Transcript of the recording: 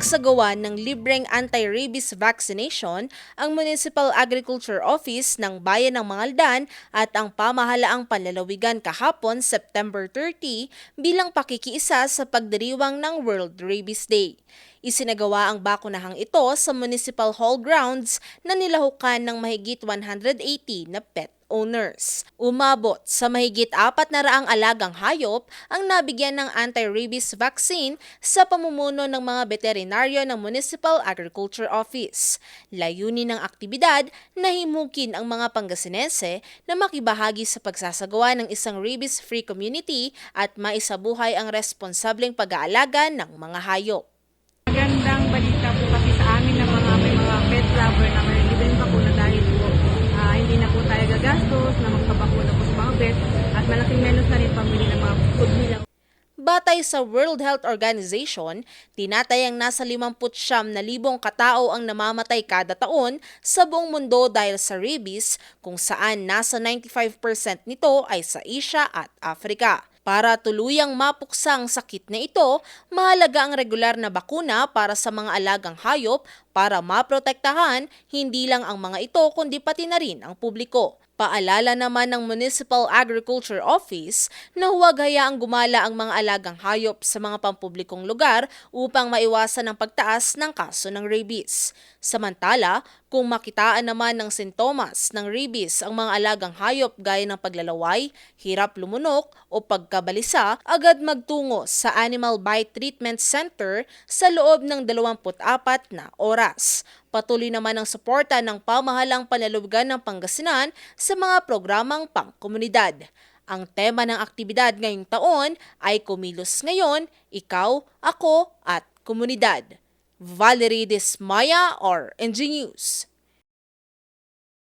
Nagsagawa ng libreng anti-rabies vaccination ang Municipal Agriculture Office ng Bayan ng Mangaldan at ang pamahalaang panlalawigan kahapon September 30 bilang pakikiisa sa pagdiriwang ng World Rabies Day. Isinagawa ang bakunahang ito sa Municipal Hall grounds na nilahukan ng mahigit 180 na pet owners. Umabot sa mahigit apat na raang alagang hayop ang nabigyan ng anti-rabies vaccine sa pamumuno ng mga veterinaryo ng Municipal Agriculture Office. Layunin ng aktibidad na himukin ang mga Pangasinense na makibahagi sa pagsasagawa ng isang rabies-free community at maisabuhay ang responsableng pag-aalaga ng mga hayop. Malaking menos na rin pamili ng mga food nila. Batay sa World Health Organization, tinatayang nasa 59 na libong katao ang namamatay kada taon sa buong mundo dahil sa rabies kung saan nasa 95% nito ay sa Asia at Africa. Para tuluyang mapuksa ang sakit na ito, mahalaga ang regular na bakuna para sa mga alagang hayop para maprotektahan hindi lang ang mga ito kundi pati na rin ang publiko. Paalala naman ng Municipal Agriculture Office na huwag hayaang gumala ang mga alagang hayop sa mga pampublikong lugar upang maiwasan ang pagtaas ng kaso ng rabies. Samantala, kung makitaan naman ng sintomas ng rabies ang mga alagang hayop gaya ng paglalaway, hirap lumunok o pagkabalisa, agad magtungo sa Animal Bite Treatment Center sa loob ng 24 na oras. Patuloy naman ang suporta ng pamahalang panlalawigan ng Pangasinan sa mga programang pangkomunidad. Ang tema ng aktibidad ngayong taon ay Kumilos Ngayon, Ikaw, Ako at Komunidad. Valerie Desmaya or NG News.